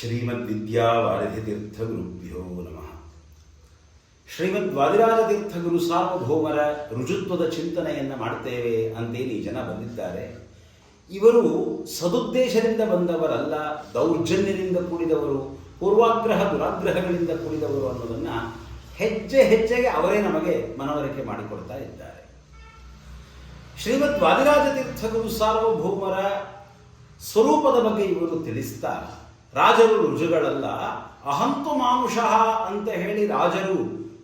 ಶ್ರೀಮದ್ವಿದ್ಯಾವಾರಿಧಿತೀರ್ಥಗುರುಭ್ಯೋ ನಮಃ. ಶ್ರೀಮದ್ ವಾದಿರಾಜತೀರ್ಥಗುರು ಸಾರ್ವಭೌಮರ ರುಜುತ್ವದ ಚಿಂತನೆಯನ್ನು ಮಾಡ್ತೇವೆ ಅಂತೇಳಿ ಜನ ಬಂದಿದ್ದಾರೆ. ಇವರು ಸದುದ್ದೇಶದಿಂದ ಬಂದವರಲ್ಲ, ದೌರ್ಜನ್ಯದಿಂದ ಕೂಡಿದವರು, ಪೂರ್ವಾಗ್ರಹ, ದುರಾಗ್ರಹಗಳಿಂದ ಕೂಡಿದವರು ಅನ್ನೋದನ್ನು ಹೆಜ್ಜೆ ಹೆಜ್ಜೆಗೆ ಅವರೇ ನಮಗೆ ಮನವರಿಕೆ ಮಾಡಿಕೊಡ್ತಾ ಇದ್ದಾರೆ. ಶ್ರೀಮದ್ ವಾದಿರಾಜ ತೀರ್ಥಗುರು ಸಾರ್ವಭೌಮರ ಸ್ವರೂಪದ ಬಗ್ಗೆ ಇವರು ತಿಳಿಸ್ತಾ ರಾಜರು ರುಜುಗಳಲ್ಲ ಅಹಂತು ಮಾನುಷಃ ಅಂತ ಹೇಳಿ ರಾಜರು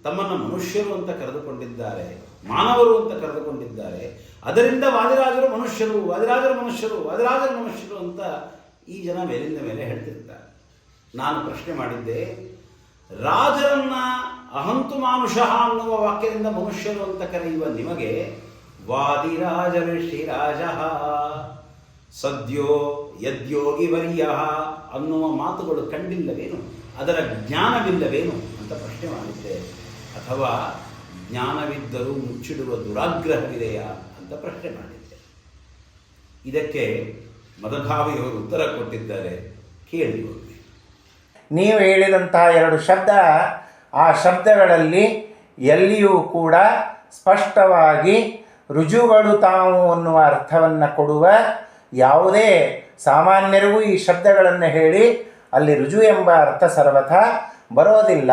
ತಮ್ಮನ್ನು ಮನುಷ್ಯರು ಅಂತ ಕರೆದುಕೊಂಡಿದ್ದಾರೆ, ಮಾನವರು ಅಂತ ಕರೆದುಕೊಂಡಿದ್ದಾರೆ. ಅದರಿಂದ ವಾದಿರಾಜರು ಮನುಷ್ಯರು ವಾದಿರಾಜರು ಮನುಷ್ಯರು ವಾದಿರಾಜರು ಮನುಷ್ಯರು ಅಂತ ಈ ಜನ ಮೇಲಿಂದ ಮೇಲೆ ಹೇಳ್ತಿರ್ತಾರೆ. ನಾನು ಪ್ರಶ್ನೆ ಮಾಡಿದ್ದೆ, ರಾಜರನ್ನ ಅಹಂತು ಮಾನುಷಃ ಅನ್ನುವ ವಾಕ್ಯದಿಂದ ಮನುಷ್ಯರು ಅಂತ ಕರೆಯುವ ನಿಮಗೆ ವಾದಿರಾಜ ಋಷಿರಾಜ ಸದ್ಯೋ ಯದ್ಯೋಗಿ ವರ್ಯ ಅನ್ನುವ ಮಾತುಗಳು ಕಂಡಿಲ್ಲವೇನು? ಅದರ ಜ್ಞಾನವಿಲ್ಲವೇನು ಅಂತ ಪ್ರಶ್ನೆ ಮಾಡಿದ್ದೆ. ಅಥವಾ ಜ್ಞಾನವಿದ್ದರೂ ಮುಚ್ಚಿಡುವ ದುರಾಗ್ರಹವಿದೆಯಾ ಅಂತ ಪ್ರಶ್ನೆ ಮಾಡಿದ್ದೆ. ಇದಕ್ಕೆ ಮದಭಾವಿಯವರು ಉತ್ತರ ಕೊಟ್ಟಿದ್ದಾರೆ. ಕೇಳಿ ನೀವು ಹೇಳಿದಂತಹ ಎರಡು ಶಬ್ದ ಆ ಶಬ್ದಗಳಲ್ಲಿ ಎಲ್ಲಿಯೂ ಕೂಡ ಸ್ಪಷ್ಟವಾಗಿ ರುಜುಗಳು ತಾವು ಅನ್ನುವ ಅರ್ಥವನ್ನು ಕೊಡುವ ಯಾವುದೇ ಸಾಮಾನ್ಯರಿಗೂ ಈ ಶಬ್ದಗಳನ್ನು ಹೇಳಿ ಅಲ್ಲಿ ರುಜು ಎಂಬ ಅರ್ಥ ಸರ್ವಥ ಬರೋದಿಲ್ಲ.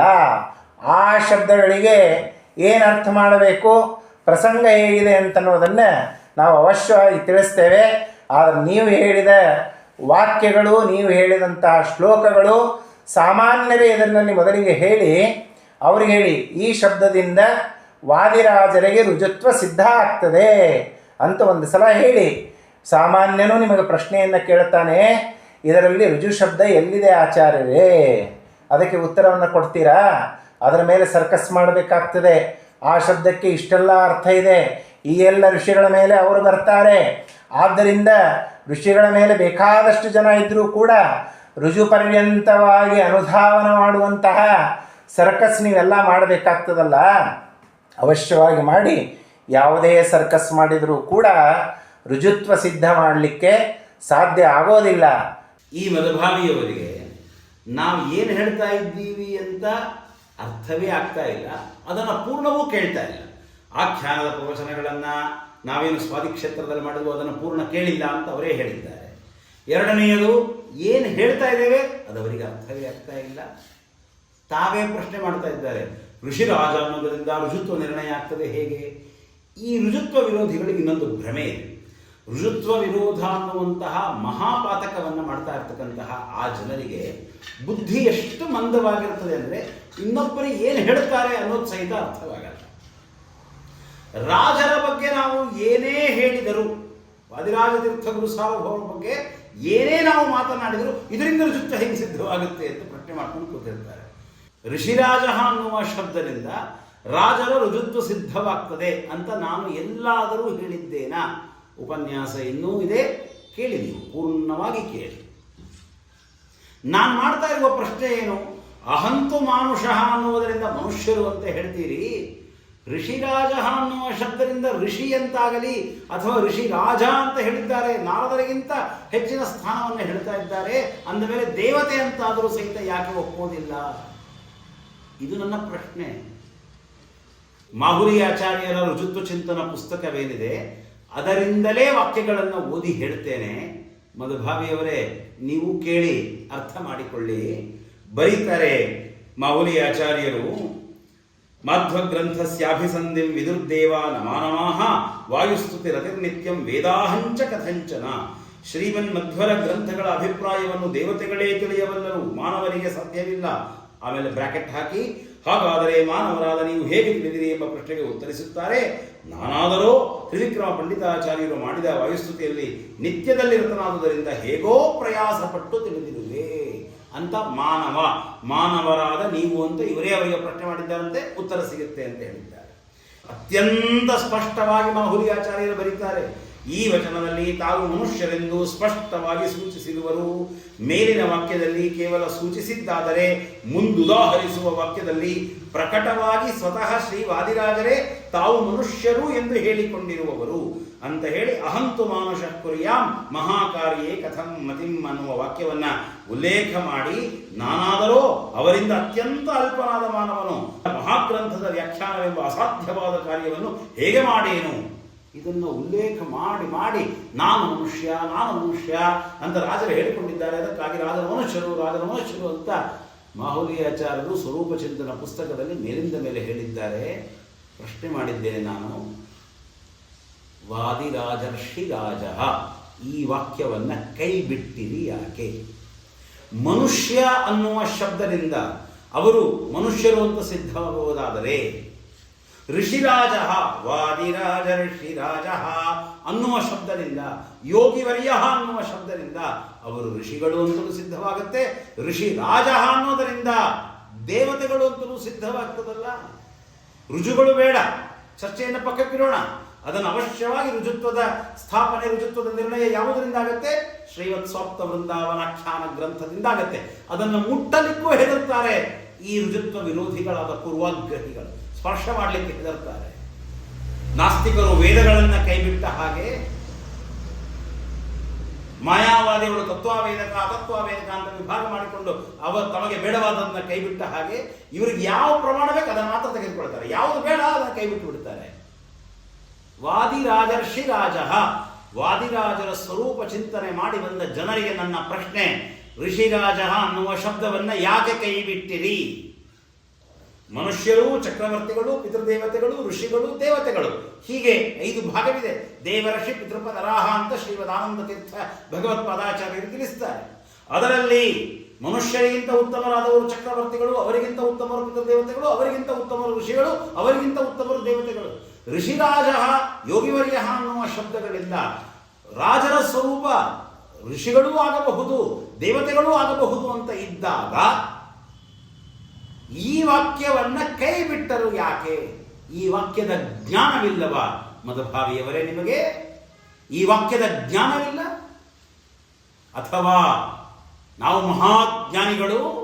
ಆ ಶಬ್ದಗಳಿಗೆ ಏನು ಅರ್ಥ ಮಾಡಬೇಕು? ಪ್ರಸಂಗ ಹೇಗಿದೆ ಅಂತನ್ನೋದನ್ನು ನಾವು ಅವಶ್ಯವಾಗಿ ತಿಳಿಸ್ತೇವೆ. ಆದರೆ ನೀವು ಹೇಳಿದ ವಾಕ್ಯಗಳು, ನೀವು ಹೇಳಿದಂತಹ ಶ್ಲೋಕಗಳು ಸಾಮಾನ್ಯರೇ ಇದರಲ್ಲಿ ಮೊದಲಿಗೆ ಹೇಳಿ ಅವ್ರಿಗೆ ಹೇಳಿ, ಈ ಶಬ್ದದಿಂದ ವಾದಿರಾಜರಿಗೆ ರುಜುತ್ವ ಸಿದ್ಧ ಆಗ್ತದೆ ಅಂತ ಒಂದು ಸಲ ಹೇಳಿ. ಸಾಮಾನ್ಯನು ನಿಮಗೆ ಪ್ರಶ್ನೆಯನ್ನು ಕೇಳ್ತಾನೆ ಇದರಲ್ಲಿ ರುಜು ಶಬ್ದ ಎಲ್ಲಿದೆ ಆಚಾರ್ಯರೇ? ಅದಕ್ಕೆ ಉತ್ತರವನ್ನು ಕೊಡ್ತೀರಾ? ಅದರ ಮೇಲೆ ಸರ್ಕಸ್ ಮಾಡಬೇಕಾಗ್ತದೆ. ಆ ಶಬ್ದಕ್ಕೆ ಇಷ್ಟೆಲ್ಲ ಅರ್ಥ ಇದೆ. ಈ ಎಲ್ಲ ಋಷಿಗಳ ಮೇಲೆ ಅವರು ಬರ್ತಾರೆ. ಆದ್ದರಿಂದ ಋಷಿಗಳ ಮೇಲೆ ಬೇಕಾದಷ್ಟು ಜನ ಇದ್ದರೂ ಕೂಡ ರುಜು ಪರ್ಯಂತವಾಗಿ ಅನುಧಾವನ ಮಾಡುವಂತಹ ಸರ್ಕಸ್ ನೀವೆಲ್ಲ ಮಾಡಬೇಕಾಗ್ತದಲ್ಲ? ಅವಶ್ಯವಾಗಿ ಮಾಡಿ, ಯಾವುದೇ ಸರ್ಕಸ್ ಮಾಡಿದರೂ ಕೂಡ ರುಜುತ್ವ ಸಿದ್ಧ ಮಾಡಲಿಕ್ಕೆ ಸಾಧ್ಯ ಆಗೋದಿಲ್ಲ. ಈ ಮದಭಾವಿಯವರಿಗೆ ನಾವು ಏನು ಹೇಳ್ತಾ ಇದ್ದೀವಿ ಅಂತ ಅರ್ಥವೇ ಆಗ್ತಾ ಇಲ್ಲ. ಅದನ್ನು ಪೂರ್ಣವೂ ಕೇಳ್ತಾ ಇಲ್ಲ. ಆಖ್ಯಾನದ ಪ್ರವಚನಗಳನ್ನು ನಾವೇನು ಸ್ವಾತಿ ಕ್ಷೇತ್ರದಲ್ಲಿ ಮಾಡಿದ್ವು ಅದನ್ನು ಪೂರ್ಣ ಕೇಳಿಲ್ಲ ಅಂತ ಅವರೇ ಹೇಳಿದ್ದಾರೆ. ಎರಡನೆಯದು, ಏನು ಹೇಳ್ತಾ ಇದ್ದೇವೆ ಅದು ಅವರಿಗೆ ಅರ್ಥವೇ ಆಗ್ತಾ ಇಲ್ಲ. ತಾವೇ ಪ್ರಶ್ನೆ ಮಾಡ್ತಾ ಇದ್ದಾರೆ ಋಷಿರಾಜ ಅನ್ನೋದರಿಂದ ಋಜುತ್ವ ನಿರ್ಣಯ ಆಗ್ತದೆ ಹೇಗೆ? ಈ ಋಜುತ್ವ ವಿರೋಧಿಗಳಿಗೆ ಇನ್ನೊಂದು ಭ್ರಮೆ ಇದೆ. ಋಜುತ್ವ ವಿರೋಧ ಅನ್ನುವಂತಹ ಮಹಾಪಾತಕವನ್ನು ಮಾಡ್ತಾ ಇರ್ತಕ್ಕಂತಹ ಆ ಜನರಿಗೆ ಬುದ್ಧಿ ಎಷ್ಟು ಮಂದವಾಗಿರ್ತದೆ ಅಂದರೆ ಇನ್ನೊಬ್ಬರು ಏನು ಹೇಳ್ತಾರೆ ಅನ್ನೋದು ಸಹಿತ ಅರ್ಥವಾಗಲ್ಲ. ರಾಜರ ಬಗ್ಗೆ ನಾವು ಏನೇ ಹೇಳಿದರು ವಾದಿರಾಜ ತೀರ್ಥ ಗುರು ಸಾರ್ವಭೌಮ ಬಗ್ಗೆ ಏನೇ ನಾವು ಮಾತನಾಡಿದರೂ ಇದರಿಂದ ಋಜುತ್ವ ಹೇಗೆ ಸಿದ್ಧವಾಗುತ್ತೆ ಅಂತ ಪ್ರಶ್ನೆ ಮಾಡ್ಕೊಂಡು ಕೂತಿರ್ತಾರೆ. ಋಷಿರಾಜ ಅನ್ನುವ ಶಬ್ದದಿಂದ ರಾಜರ ಋಜುತ್ವ ಸಿದ್ಧವಾಗ್ತದೆ ಅಂತ ನಾನು ಎಲ್ಲಾದರೂ ಹೇಳಿದ್ದೇನಾ? ಉಪನ್ಯಾಸ ಇನ್ನೂ ಇದೆ. ಕೇಳಿ ನೀವು, ಪೂರ್ಣವಾಗಿ ಕೇಳಿ. ನಾನು ಮಾಡ್ತಾ ಇರುವ ಪ್ರಶ್ನೆ ಏನು? ಅಹಂತು ಮಾನುಷಃ ಅನ್ನುವುದರಿಂದ ಮನುಷ್ಯರು ಅಂತ ಹೇಳ್ತೀರಿ. ಋಷಿರಾಜ ಅನ್ನುವ ಶಬ್ದದಿಂದ ಋಷಿ ಅಂತಾಗಲಿ ಅಥವಾ ಋಷಿ ರಾಜ ಅಂತ ಹೇಳಿದ್ದಾರೆ, ನಾರದರಿಗಿಂತ ಹೆಚ್ಚಿನ ಸ್ಥಾನವನ್ನು ಹೇಳ್ತಾ ಇದ್ದಾರೆ. ಅಂದಮೇಲೆ ದೇವತೆ ಅಂತಾದರೂ ಸಹಿತ ಯಾಕೆ ಒಪ್ಪೋದಿಲ್ಲ ಇದು ನನ್ನ ಪ್ರಶ್ನೆ. ಮಾಹುರಿ ಆಚಾರ್ಯರ ರುಜುತ್ವ ಚಿಂತನ ಪುಸ್ತಕವೇನಿದೆ? ಅದರಿಂದಲೇ ವಾಕ್ಯಗಳನ್ನು ಓದಿ ಹೇಳ್ತೇನೆ. ಮಧುಭಾವಿಯವರೇ, ನೀವು ಕೇಳಿ, ಅರ್ಥ ಮಾಡಿಕೊಳ್ಳಿ. ಬರೀತಾರೆ ಮೌಲಿ ಆಚಾರ್ಯರು ಮಾಧ್ವ ಗ್ರಂಥಸ್ಯಾಭಿಸಂಧಿಂ ವಿದುರ್ದೇವ ನಮಾನಮಾಹ ವಾಯುಸ್ತುತಿ ರತಿರ್ನಿತ್ಯಂ ವೇದಾಹಂಚ ಕಥಂಚನ. ಶ್ರೀಮನ್ ಮಧ್ವರ ಗ್ರಂಥಗಳ ಅಭಿಪ್ರಾಯವನ್ನು ದೇವತೆಗಳೇ ತಿಳಿಯಬಲ್ಲರು ಮಾನವರಿಗೆ ಸಾಧ್ಯವಿಲ್ಲ. ಆಮೇಲೆ ಬ್ರಾಕೆಟ್ ಹಾಕಿ, ಹಾಗಾದರೆ ಮಾನವರಾದ ನೀವು ಹೇಗೆ ತಿಳಿದಿರಿ ಎಂಬ ಪ್ರಶ್ನೆಗೆ ಉತ್ತರಿಸುತ್ತಾರೆ. ನಾನಾದರೂ ತ್ರಿವಿಕ್ರಮ ಪಂಡಿತಾಚಾರ್ಯರು ಮಾಡಿದ ವಾಯುಸ್ತುತಿಯಲ್ಲಿ ನಿತ್ಯದಲ್ಲಿರತನಾದುದರಿಂದ ಹೇಗೋ ಪ್ರಯಾಸಪಟ್ಟು ತಿಳಿದಿರುವೆ ಅಂತ ಮಾನವ. ಮಾನವರಾದ ನೀವು ಅಂತ ಇವರೇ ಅವರಿಗೆ ಪ್ರಶ್ನೆ ಮಾಡಿದ್ದಾರಂತೆ, ಉತ್ತರ ಸಿಗುತ್ತೆ ಅಂತ ಹೇಳಿದ್ದಾರೆ. ಅತ್ಯಂತ ಸ್ಪಷ್ಟವಾಗಿ ಮಾಹುಲಿ ಆಚಾರ್ಯರು ಬರೀತಾರೆ. ಈ ವಚನದಲ್ಲಿ ತಾವು ಮನುಷ್ಯರೆಂದು ಸ್ಪಷ್ಟವಾಗಿ ಸೂಚಿಸಿರುವರು. ಮೇಲಿನ ವಾಕ್ಯದಲ್ಲಿ ಕೇವಲ ಸೂಚಿಸಿದ್ದಾದರೆ ಮುಂದುದಾಹರಿಸುವ ವಾಕ್ಯದಲ್ಲಿ ಪ್ರಕಟವಾಗಿ ಸ್ವತಃ ಶ್ರೀ ವಾದಿರಾಜರೇ ತಾವು ಮನುಷ್ಯರು ಎಂದು ಹೇಳಿಕೊಂಡಿರುವವರು. ಅಂತ ಹೇಳಿ ಅಹಂತು ಮಾನುಷ ಕುರಿಯಾಂ ಮಹಾಕಾರ್ಯೇ ಕಥಂ ಮತಿಂ ಅನ್ನುವ ವಾಕ್ಯವನ್ನ ಉಲ್ಲೇಖ ಮಾಡಿ, ನಾನಾದರೂ ಅವರಿಂದ ಅತ್ಯಂತ ಅಲ್ಪನಾದ ಮಾನವನು, ಮಹಾಗ್ರಂಥದ ವ್ಯಾಖ್ಯಾನವೆಂಬ ಅಸಾಧ್ಯವಾದ ಕಾರ್ಯವನ್ನು ಹೇಗೆ ಮಾಡೇನು? ಇದನ್ನು ಉಲ್ಲೇಖ ಮಾಡಿ ಮಾಡಿ ನಾನು ಮನುಷ್ಯ ನಾನು ಮನುಷ್ಯ ಅಂತ ರಾಜರು ಹೇಳಿಕೊಂಡಿದ್ದಾರೆ. ಅದಕ್ಕಾಗಿ ರಾಜ ಮನುಷ್ಯರು ರಾಜ ಮನುಷ್ಯರು ಅಂತ ಮಾಹುಲಿಯಾಚಾರ್ಯರು ಸ್ವರೂಪ ಚಿಂತನ ಪುಸ್ತಕದಲ್ಲಿ ಮೇಲಿಂದ ಮೇಲೆ ಹೇಳಿದ್ದಾರೆ. ಪ್ರಶ್ನೆ ಮಾಡಿದ್ದೇನೆ ನಾನು. ವಾದಿರಾಜರ್ಷಿ ರಾಜ ಈ ವಾಕ್ಯವನ್ನು ಕೈ ಬಿಟ್ಟಿರಿ ಯಾಕೆ? ಮನುಷ್ಯ ಅನ್ನುವ ಶಬ್ದದಿಂದ ಅವರು ಮನುಷ್ಯರು ಅಂತ ಸಿದ್ಧವಾಗುವುದಾದರೆ ಋಷಿರಾಜ, ವಾದಿರಾಜ ಋಷಿರಾಜ ಅನ್ನುವ ಶಬ್ದದಿಂದ, ಯೋಗಿವರ್ಯ ಅನ್ನುವ ಶಬ್ದದಿಂದ ಅವರು ಋಷಿಗಳು ಅಂತಲೂ ಸಿದ್ಧವಾಗುತ್ತೆ. ಋಷಿ ರಾಜ ಅನ್ನೋದರಿಂದ ದೇವತೆಗಳು ಅಂತಲೂ ಸಿದ್ಧವಾಗ್ತದಲ್ಲ? ರುಜುಗಳು ಬೇಡ. ಚರ್ಚೆಯನ್ನು ಪಕ್ಕಕ್ಕಿಡೋಣ. ಅದನ್ನು ಅವಶ್ಯವಾಗಿ ರುಜುತ್ವದ ಸ್ಥಾಪನೆ ರುಜುತ್ವದ ನಿರ್ಣಯ ಯಾವುದರಿಂದ ಆಗುತ್ತೆ? ಶ್ರೀವತ್ ಸೋಪ್ತ ವೃಂದಾವನಾಖ್ಯಾನ ಗ್ರಂಥದಿಂದ ಆಗತ್ತೆ. ಅದನ್ನು ಮುಟ್ಟಲಿಕ್ಕೂ ಹೆದರ್ತಾರೆ ಈ ರುಜುತ್ವ ವಿರೋಧಿಗಳಾದ ಪೂರ್ವಾಗ್ರಹಿಗಳು. ಸ್ಪರ್ಶ ಮಾಡಲಿಕ್ಕೆ ಹೆದರ್ತಾರೆ. ನಾಸ್ತಿಕರು ವೇದಗಳನ್ನು ಕೈಬಿಟ್ಟ ಹಾಗೆ ಮಾಯಾವಾದಿಗಳು ತತ್ವಾವೇದಕ, ಅತತ್ವವೇದಕ ಅಂತ ವಿಭಾಗ ಮಾಡಿಕೊಂಡು ಅವ ತಮಗೆ ಬೇಡವಾದದನ್ನ ಕೈಬಿಟ್ಟ ಹಾಗೆ ಇವರಿಗೆ ಯಾವ ಪ್ರಮಾಣ ಬೇಕು ಅದನ್ನು ಮಾತ್ರ ತೆಗೆದುಕೊಳ್ತಾರೆ. ಯಾವುದು ಬೇಡ ಅದನ್ನು ಕೈಬಿಟ್ಟು ಬಿಡ್ತಾರೆ. ವಾದಿರಾಜರ್ಷಿ ರಾಜ. ವಾದಿರಾಜರ ಸ್ವರೂಪ ಚಿಂತನೆ ಮಾಡಿ ಬಂದ ಜನರಿಗೆ ನನ್ನ ಪ್ರಶ್ನೆ ಋಷಿರಾಜ ಅನ್ನುವ ಶಬ್ದವನ್ನು ಯಾಕೆ ಕೈ ಬಿಟ್ಟಿರಿ ಮನುಷ್ಯರು, ಚಕ್ರವರ್ತಿಗಳು, ಪಿತೃದೇವತೆಗಳು, ಋಷಿಗಳು, ದೇವತೆಗಳು. ಹೀಗೆ ಐದು ಭಾಗವಿದೆ. ದೇವಋಷಿ ಪಿತೃಪದರಾಹ ಅಂತ ಶ್ರೀಮದಾನಂದ ತೀರ್ಥ ಭಗವತ್ ಪದಾಚಾರ್ಯರು ತಿಳಿಸ್ತಾರೆ. ಅದರಲ್ಲಿ ಮನುಷ್ಯರಿಗಿಂತ ಉತ್ತಮರಾದವರು ಚಕ್ರವರ್ತಿಗಳು, ಅವರಿಗಿಂತ ಉತ್ತಮರು ಪಿತೃದೇವತೆಗಳು, ಅವರಿಗಿಂತ ಉತ್ತಮರು ಋಷಿಗಳು, ಅವರಿಗಿಂತ ಉತ್ತಮರು ದೇವತೆಗಳು. ಋಷಿರಾಜ, ಯೋಗಿವರ್ಯ ಅನ್ನುವ ಶಬ್ದಗಳಿಂದ ರಾಜರ ಸ್ವರೂಪ ಋಷಿಗಳೂ ಆಗಬಹುದು, ದೇವತೆಗಳೂ ಆಗಬಹುದು ಅಂತ ಇದ್ದಾಗ ಈ ವಾಕ್ಯವನ್ನ ಕೈ ಬಿಟ್ಟರು ಯಾಕೆ? ಈ ವಾಕ್ಯದ ಜ್ಞಾನವಿಲ್ಲವ ಮದಭಾವಿಯವರೇ ನಿಮಗೆ? ಈ ವಾಕ್ಯದ ಜ್ಞಾನವಿಲ್ಲ? ಅಥವಾ ನಾವು ಮಹಾಜ್ಞಾನಿಗಳು,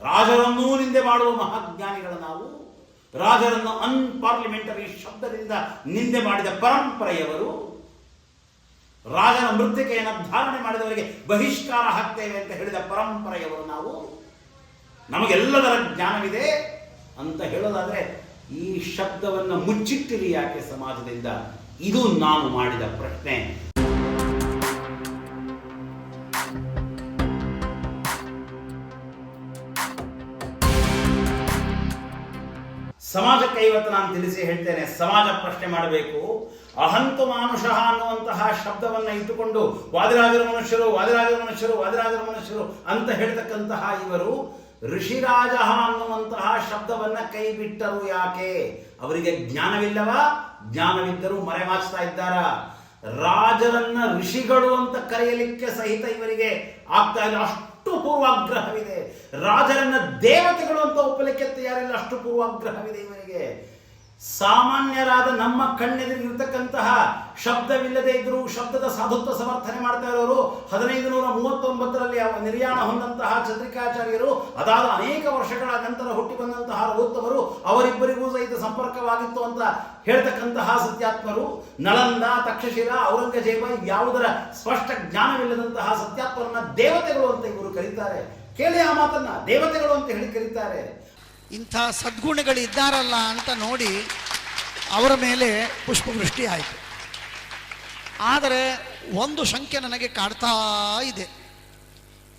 ರಾಜರನ್ನೂ ನಿಂದೆ ಮಾಡುವ ಮಹಾಜ್ಞಾನಿಗಳು ನಾವು, ರಾಜರನ್ನು ಅನ್ಪಾರ್ಲಿಮೆಂಟರಿ ಶಬ್ದದಿಂದ ನಿಂದೆ ಮಾಡಿದ ಪರಂಪರೆಯವರು, ರಾಜನ ಮೃತ್ತಿಕೆಯನ್ನು ಧಾರಣೆ ಮಾಡಿದವರಿಗೆ ಬಹಿಷ್ಕಾರ ಹಾಕ್ತೇವೆ ಅಂತ ಹೇಳಿದ ಪರಂಪರೆಯವರು ನಾವು. ನಮಗೆಲ್ಲದರ ಜ್ಞಾನವಿದೆ ಅಂತ ಹೇಳೋದಾದರೆ ಈ ಶಬ್ದವನ್ನು ಮುಚ್ಚಿಟ್ಟಿರಿ ಯಾಕೆ ಸಮಾಜದಿಂದ? ಇದು ನಾನು ಮಾಡಿದ ಪ್ರಶ್ನೆ. ಸಮಾಜಕ್ಕೆ ಇವತ್ತು ನಾನು ತಿಳಿಸಿ ಹೇಳ್ತೇನೆ, ಸಮಾಜ ಪ್ರಶ್ನೆ ಮಾಡಬೇಕು. ಅಹಂತು ಮಾನುಷ ಅನ್ನುವಂತಹ ಶಬ್ದವನ್ನು ಇಟ್ಟುಕೊಂಡು ವಾದಿರಾಜರ ಮನುಷ್ಯರು ವಾದಿರಾಜರ ಮನುಷ್ಯರು ವಾದಿರಾಜರ ಮನುಷ್ಯರು ಅಂತ ಹೇಳ್ತಕ್ಕಂತಹ ಇವರು ಋಷಿರಾಜ ಅನ್ನುವಂತಹ ಶಬ್ದವನ್ನ ಕೈ ಬಿಟ್ಟರು ಯಾಕೆ? ಅವರಿಗೆ ಜ್ಞಾನವಿಲ್ಲವ? ಜ್ಞಾನವಿದ್ದರೂ ಮರೆಮಾಚ್ತಾ ಇದ್ದಾರ? ರಾಜರನ್ನ ಋಷಿಗಳು ಅಂತ ಕರೆಯಲಿಕ್ಕೆ ಸಹಿತ ಇವರಿಗೆ ಆಗ್ತಾ ಇಲ್ಲ. ಅಷ್ಟು ಪೂರ್ವಾಗ್ರಹವಿದೆ. ರಾಜರನ್ನ ದೇವತೆಗಳು ಅಂತ ಒಪ್ಪಲಿಕ್ಕೆ ತಯಾರಿಲ್ಲ. ಅಷ್ಟು ಪೂರ್ವಾಗ್ರಹವಿದೆ ಇವರಿಗೆ. ಸಾಮಾನ್ಯರಾದ ನಮ್ಮ ಕಣ್ಣೆದುರಿಗಿರ್ತಕ್ಕಂತಹ ಶಬ್ದವಿಲ್ಲದೆ ಇದ್ದರೂ ಶಬ್ದದ ಸಾಧುತ್ವ ಸಮರ್ಥನೆ ಮಾಡ್ತಾ ಇರೋರು ಹದಿನೈದು ನೂರ ಮೂವತ್ತೊಂಬತ್ತರಲ್ಲಿ ನಿರ್ಯಾಣ ಹೊಂದಂತಹ ಚಂದ್ರಿಕಾಚಾರ್ಯರು, ಅದಾದ ಅನೇಕ ವರ್ಷಗಳ ನಂತರ ಹುಟ್ಟಿ ಬಂದಂತಹ ರಘುತ್ತಮರು ಅವರಿಬ್ಬರಿಗೂ ಸಹಿತ ಸಂಪರ್ಕವಾಗಿತ್ತು ಅಂತ ಹೇಳ್ತಕ್ಕಂತಹ ಸತ್ಯಾತ್ಮರು. ನಳಂದ ತಕ್ಷಶಿಲ ಔರಂಗಜೇಬ ಯಾವುದರ ಸ್ಪಷ್ಟ ಜ್ಞಾನವಿಲ್ಲದಂತಹ ಸತ್ಯಾತ್ಮರನ್ನ ದೇವತೆಗಳು ಅಂತ ಇವರು ಕರೀತಾರೆ. ಕೇಳಿ ಆ ಮಾತನ್ನ, ದೇವತೆಗಳು ಅಂತ ಹೇಳಿ ಕರೀತಾರೆ. ಇಂಥ ಸದ್ಗುಣಗಳು ಇದ್ದಾರಲ್ಲ ಅಂತ ನೋಡಿ ಅವರ ಮೇಲೆ ಪುಷ್ಪವೃಷ್ಟಿ ಆಯಿತು. ಆದರೆ ಒಂದು ಶಂಕೆ ನನಗೆ ಕಾಡ್ತಾ ಇದೆ.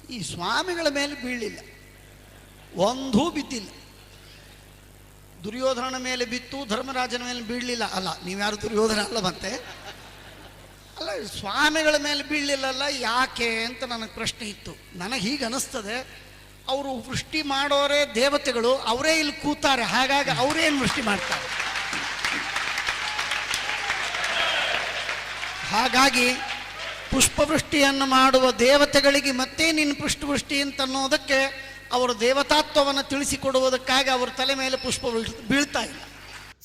ಈ ಸ್ವಾಮಿಗಳ ಮೇಲೆ ಬೀಳಲಿಲ್ಲ. ಒಂದೂ ಬಿದ್ದಿಲ್ಲ. ದುರ್ಯೋಧನನ ಮೇಲೆ ಬಿತ್ತು, ಧರ್ಮರಾಜನ ಮೇಲೆ ಬೀಳಲಿಲ್ಲ. ಅಲ್ಲ, ನೀವ್ಯಾರು ದುರ್ಯೋಧನ ಅಲ್ಲ ಮತ್ತೆ? ಅಲ್ಲ, ಸ್ವಾಮಿಗಳ ಮೇಲೆ ಬೀಳಲಿಲ್ಲಲ್ಲ, ಯಾಕೆ ಅಂತ ನನಗೆ ಪ್ರಶ್ನೆ ಇತ್ತು. ನನಗೆ ಹೀಗೆ ಅನಿಸ್ತದೆ ಅವರು ವೃಷ್ಟಿ ಮಾಡೋರೇ ದೇವತೆಗಳು, ಅವರೇ ಇಲ್ಲಿ ಕೂತಾರೆ. ಹಾಗಾಗಿ ಅವರೇನು ವೃಷ್ಟಿ ಮಾಡ್ತಾರೆ. ಹಾಗಾಗಿ ಪುಷ್ಪವೃಷ್ಟಿಯನ್ನು ಮಾಡುವ ದೇವತೆಗಳಿಗೆ ಮತ್ತೆ ನಿನ್ನ ಪುಷ್ಪವೃಷ್ಟಿ ಅಂತ ಅನ್ನೋದಕ್ಕೆ ಅವರು ದೇವತಾತ್ವವನ್ನು ತಿಳಿಸಿಕೊಡುವುದಕ್ಕಾಗಿ ಅವರ ತಲೆ ಮೇಲೆ ಪುಷ್ಪ ಬೀಳ್- ಬೀಳ್ತಾ ಇಲ್ಲ.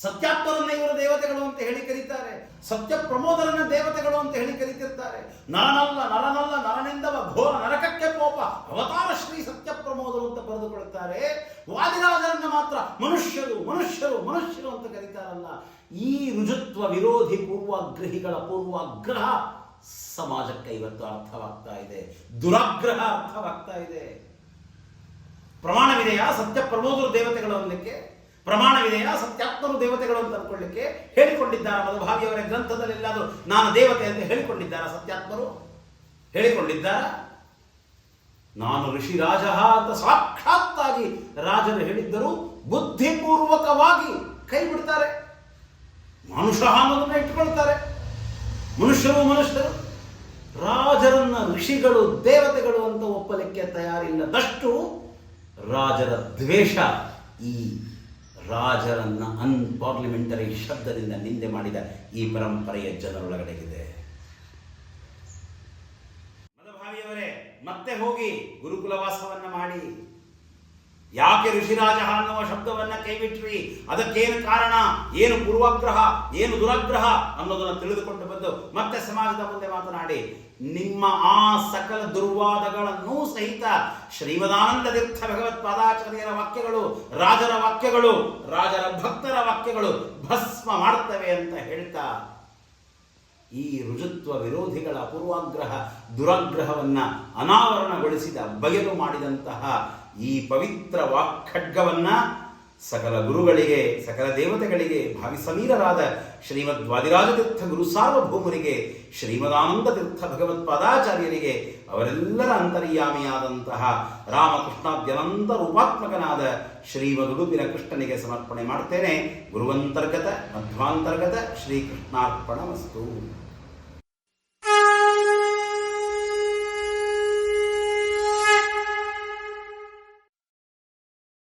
ಸತ್ಯಾತ್ಮರನ್ನ ಇವರು ದೇವತೆಗಳು ಅಂತ ಹೇಳಿ ಕರೀತಾರೆ. ಸತ್ಯ ಪ್ರಮೋದರನ್ನ ದೇವತೆಗಳು ಅಂತ ಹೇಳಿ ಕರೀತಿರ್ತಾರೆ. ನರನಲ್ಲ ನರನಲ್ಲ, ನರನಿಂದವ, ಘೋರ ನರಕಕ್ಕೆ ಕೋಪ, ಅವತಾರ ಶ್ರೀ ಸತ್ಯ ಪ್ರಮೋದರು ಅಂತ ಬರೆದುಕೊಳ್ತಾರೆ ವಾದಿರಾಜರನ್ನ ಮಾತ್ರ ಮನುಷ್ಯರು ಮನುಷ್ಯರು ಮನುಷ್ಯರು ಅಂತ ಕರೀತಾರಲ್ಲ. ಈ ರುಜುತ್ವ ವಿರೋಧಿ ಪೂರ್ವಾಗ್ರಹಿಗಳ ಪೂರ್ವಾಗ್ರಹ ಸಮಾಜಕ್ಕೆ ಇವತ್ತು ಅರ್ಥವಾಗ್ತಾ ಇದೆ. ದುರಾಗ್ರಹ ಅರ್ಥವಾಗ್ತಾ ಇದೆ. ಪ್ರಮಾಣವಿದೆಯಾ? ಸತ್ಯ ಪ್ರಮೋದರು ದೇವತೆಗಳ ಅನ್ನಲಿಕ್ಕೆ ಪ್ರಮಾಣವಿದೆಯಾ? ಸತ್ಯಾತ್ಮರು ದೇವತೆಗಳು ಅಂತ ಹೇಳಿಕೊಂಡಿದ್ದಾರೆ? ಹೇಳಿಕೊಂಡಿದ್ದಾರ ಮಧುಭಾವಿಯವರ ಗ್ರಂಥದಲ್ಲೆಲ್ಲಾದರೂ ನಾನು ದೇವತೆ ಅಂತ ಹೇಳಿಕೊಂಡಿದ್ದಾರ ಸತ್ಯಾತ್ಮರು? ಹೇಳಿಕೊಂಡಿದ್ದಾರೆ? ನಾನು ಋಷಿರಾಜ ಅಂತ ಸಾಕ್ಷಾತ್ತಾಗಿ ರಾಜರು ಹೇಳಿದ್ದರು ಬುದ್ಧಿಪೂರ್ವಕವಾಗಿ ಕೈ ಬಿಡ್ತಾರೆ. ಮನುಷ್ಯ ಅನ್ನೋದನ್ನ ಇಟ್ಕೊಳ್ತಾರೆ ಮನುಷ್ಯರು ಮನುಷ್ಯರು. ರಾಜರನ್ನ ಋಷಿಗಳು ದೇವತೆಗಳು ಅಂತ ಒಪ್ಪಲಿಕ್ಕೆ ತಯಾರಿಲ್ಲದಷ್ಟು ರಾಜರ ದ್ವೇಷ ಈ ರಾಜರನ್ನ ಅನ್ಪಾರ್ಲಿಮೆಂಟರಿ ಶಬ್ದದಿಂದ ನಿಂದೆ ಮಾಡಿದ ಈ ಪರಂಪರೆಯ ಜನರೊಳಗಡೆಗಿದೆ. ಮದಭಾವಿಯವರೇ, ಮತ್ತೆ ಹೋಗಿ ಗುರುಕುಲವಾಸವನ್ನ ಮಾಡಿ. ಯಾಕೆ ಋಷಿರಾಜ ಅನ್ನುವ ಶಬ್ದವನ್ನ ಕೈಬಿಟ್ರಿ? ಅದಕ್ಕೇನು ಕಾರಣ? ಏನು ಪೂರ್ವಗ್ರಹ? ಏನು ದುರಗ್ರಹ? ಅನ್ನೋದನ್ನು ತಿಳಿದುಕೊಂಡು ಬಂದು ಮತ್ತೆ ಸಮಾಜದ ಮುಂದೆ ಮಾತನಾಡಿ. ನಿಮ್ಮ ಆ ಸಕಲ ದುರ್ವಾದಗಳನ್ನೂ ಸಹಿತ ಶ್ರೀಮದಾನಂದ ತೀರ್ಥ ಭಗವತ್ಪಾದಾಚಾರ್ಯರ ವಾಕ್ಯಗಳು, ರಾಜರ ವಾಕ್ಯಗಳು, ರಾಜರ ಭಕ್ತರ ವಾಕ್ಯಗಳು ಭಸ್ಮ ಮಾಡ್ತವೆ ಅಂತ ಹೇಳ್ತಾ, ಈ ರುಜುತ್ವ ವಿರೋಧಿಗಳ ಪೂರ್ವಾಗ್ರಹ ದುರಾಗ್ರಹವನ್ನ ಅನಾವರಣಗೊಳಿಸಿದ ಬಯಲು ಮಾಡಿದಂತಹ ಈ ಪವಿತ್ರ ವಾಕ್ಖಡ್ಗವನ್ನ ಸಕಲ ಗುರುಗಳಿಗೆ, ಸಕಲ ದೇವತೆಗಳಿಗೆ, ಭಾವಿ ಸಮೀರರಾದ ಶ್ರೀಮದ್ ತೀರ್ಥ ಗುರು ಸಾರ್ವಭೌಮರಿಗೆ ಶ್ರೀಮದಾನಂದ ತೀರ್ಥ ಭಗವತ್ಪಾದಾಚಾರ್ಯರಿಗೆ ಅವರೆಲ್ಲರ ಅಂತರ್ಯಾಮಿಯಾದಂತಹ ರಾಮಕೃಷ್ಣಾದ್ಯನಂತ ರೂಪಾತ್ಮಕನಾದ ಶ್ರೀಮದುಡುಪಿನ ಕೃಷ್ಣನಿಗೆ ಸಮರ್ಪಣೆ ಮಾಡ್ತೇನೆ. ಗುರುವಂತರ್ಗತ, ಮಧ್ವಾಂತರ್ಗತ ಶ್ರೀಕೃಷ್ಣಾರ್ಪಣ ವಸ್ತು